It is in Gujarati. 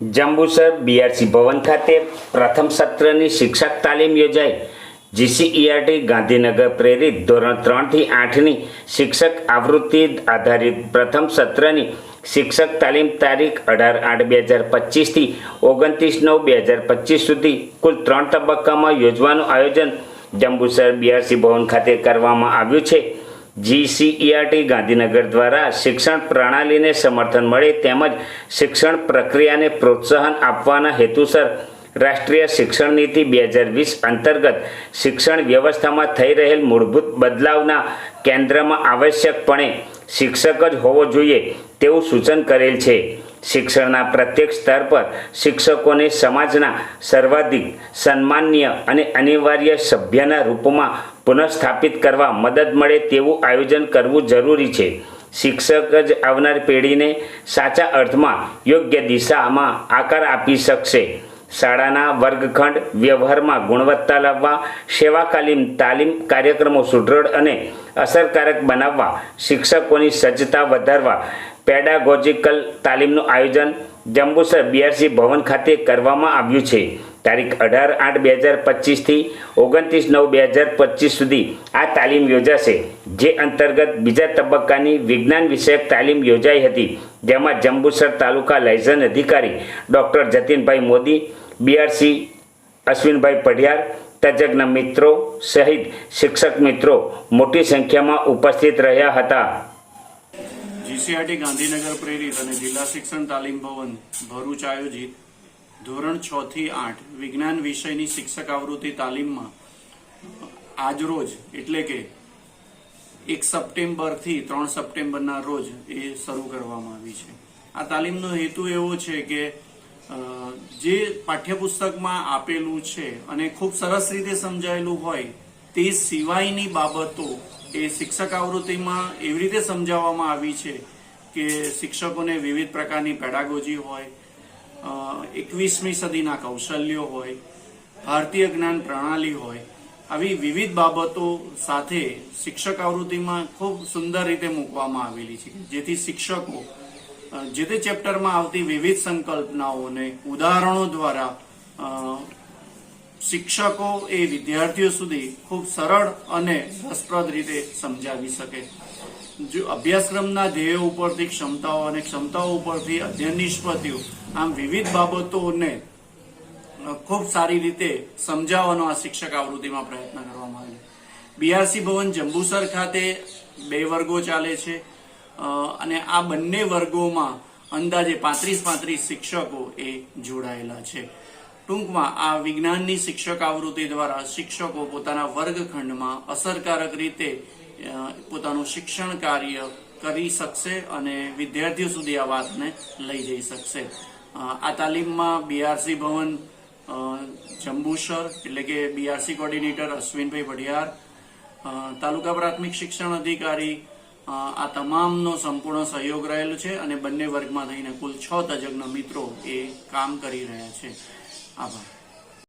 જંબુસર બીઆરસી ભવન ખાતે પ્રથમ સત્રની શિક્ષક તાલીમ યોજાઈ. જીસીઈઆરટી ગાંધીનગર પ્રેરિત ધોરણ ત્રણથી આઠની શિક્ષક આવૃત્તિ આધારિત પ્રથમ સત્રની શિક્ષક તાલીમ તારીખ અઢાર આઠ બે હજાર પચીસથી ઓગણત્રીસ નવ બે હજાર પચીસ સુધી કુલ ત્રણ તબક્કામાં યોજવાનું આયોજન જંબુસર બીઆરસી ભવન ખાતે કરવામાં આવ્યું છે. જીસીઈઆરટી ગાંધીનગર દ્વારા શિક્ષણ પ્રણાલીને સમર્થન મળે તેમજ શિક્ષણ પ્રક્રિયાને પ્રોત્સાહન આપવાના હેતુસર રાષ્ટ્રીય શિક્ષણ નીતિ બે હજાર વીસ અંતર્ગત શિક્ષણ વ્યવસ્થામાં થઈ રહેલ મૂળભૂત બદલાવના કેન્દ્રમાં આવશ્યકપણે શિક્ષક જ હોવો જોઈએ તેવું સૂચન કરેલ છે. શિક્ષણના પ્રત્યેક સ્તર પર શિક્ષકોને સમાજના સર્વાધિક સન્માનીય અને અનિવાર્ય સભ્યના રૂપમાં પુનઃસ્થાપિત કરવા મદદ મળે તેવું આયોજન કરવું જરૂરી છે. શિક્ષક જ આવનાર પેઢીને સાચા અર્થમાં યોગ્ય દિશામાં આકાર આપી શકશે. શાળાના વર્ગખંડ, વ્યવહારમાં ગુણવત્તા લાવવા, સેવાકાલીન તાલીમ કાર્યક્રમો સુદૃઢ અને અસરકારક બનાવવા, શિક્ષકોની સજ્જતા વધારવા પેડાગોજિકલ તાલીમનું આયોજન જંબુસર બીઆરસી ભવન ખાતે કરવામાં આવ્યું છે. તારીખ અઢાર આઠ બે હજાર પચીસથી ઓગણત્રીસ નવ બે હજાર પચીસ સુધી આ તાલીમ યોજાશે, જે અંતર્ગત બીજા તબક્કાની વિજ્ઞાન વિષયક તાલીમ યોજાઈ હતી, જેમાં જંબુસર તાલુકા લાયઝન અધિકારી ડૉક્ટર જતીનભાઈ મોદી, બીઆરસી અશ્વિનભાઈ પઢિયાર, તજજ્ઞ મિત્રો સહિત શિક્ષક મિત્રો મોટી સંખ્યામાં ઉપસ્થિત રહ્યા હતા. જીસીઆરટી ગાંધીનગર પ્રેરિત અને જિલ્લા શિક્ષણ તાલીમ ભવન ભરૂચ આયોજિત ધોરણ છ થી આઠ વિજ્ઞાન વિષયની શિક્ષક આવૃત્તિ તાલીમમાં આજરોજ, એટલે કે એક સપ્ટેમ્બરથી ત્રણ સપ્ટેમ્બરના રોજ એ શરૂ કરવામાં આવી છે. આ તાલીમનો હેતુ એવો છે કે જે પાઠ્યપુસ્તકમાં આપેલું છે અને ખૂબ સરસ રીતે સમજાયેલું હોય તે સિવાયની બાબતો એ શિક્ષક આવૃત્તિમાં એવી રીતે સમજાવવામાં આવી છે કે શિક્ષકોને વિવિધ પ્રકારની પેડાગોજી હોય એકવીસમી સદીના કૌશલ્યો હોય, ભારતીય જ્ઞાન પ્રણાલી હોય, આવી વિવિધ બાબતો સાથે શિક્ષક આવૃત્તિમાં ખૂબ સુંદર રીતે મૂકવામાં આવેલી છે. જેથી શિક્ષકો જે તે ચેપ્ટરમાં આવતી વિવિધ સંકલ્પનાઓને, ઉદાહરણો દ્વારા શિક્ષકો એ વિદ્યાર્થીઓ સુધી ખૂબ સરળ અને રસપ્રદ રીતે સમજાવી શકે. જો અભ્યાસક્રમના ધ્યેયો ઉપરથી ક્ષમતાઓ અને ક્ષમતાઓ ઉપરથી અધ્યયન નિષ્પત્તિઓ, આમ વિવિધ બાબતોને ખૂબ સારી રીતે સમજાવવાનો આ શિક્ષક આવૃત્તિમાં પ્રયત્ન કરવામાં આવ્યો બીઆરસી ભવન જંબુસર ખાતે બે વર્ગો ચાલે છે અને આ બંને વર્ગોમાં અંદાજે પાંત્રીસ પાંત્રીસ શિક્ષકો એ જોડાયેલા છે. ટૂંકમાં આ વિજ્ઞાનની શિક્ષક આવૃત્તિ દ્વારા શિક્ષકો પોતાના વર્ગખંડમાં અસરકારક રીતે પોતાનું શિક્ષણ કાર્ય કરી શકશે અને વિદ્યાર્થીઓ સુધી આ વાતને લઈ જઈ શકશે. આ તાલીમમાં બીઆરસી ભવન જંબુસર એટલે કે બીઆરસી કોર્ડિનેટર અશ્વિનભાઈ વઢિયાર તાલુકા પ્રાથમિક શિક્ષણ અધિકારી આ તમામનો સંપૂર્ણ સહયોગ રહેલો છે અને બંને વર્ગમાં થઈને કુલ છ તજજ્ઞ મિત્રો એ કામ કરી રહ્યા છે. આભાર.